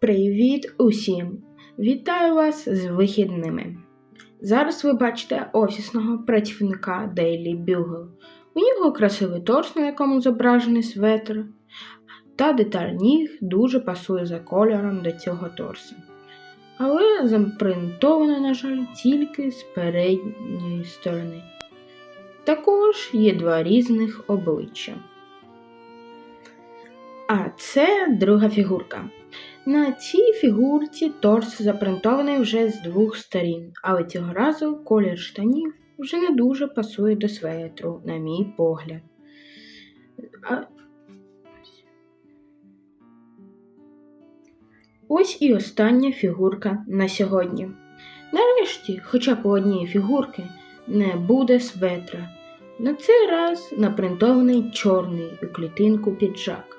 Привіт усім! Вітаю вас з вихідними. Зараз ви бачите офісного працівника Daily Bugle. У нього красивий торс, на якому зображений светр, та деталь ніг дуже пасує за кольором до цього торса. Але запринтовано, на жаль, тільки з передньої сторони. Також є два різних обличчя. А це друга фігурка. На цій фігурці торс запринтований вже з двох сторін, але цього разу колір штанів вже не дуже пасує до светру, на мій погляд. А... Ось і остання фігурка на сьогодні. Нарешті, хоча б у однієї фігурки не буде светра. На цей раз напринтований чорний у клітинку піджак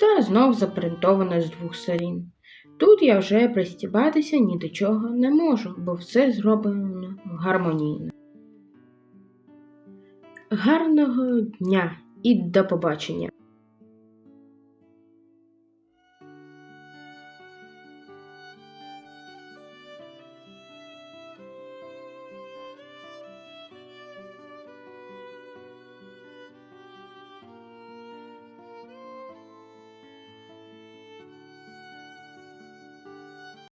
та знов запринтовано з двох сторін. Тут я вже пристібатися ні до чого не можу, бо все зроблено гармонійно. Гарного дня і до побачення!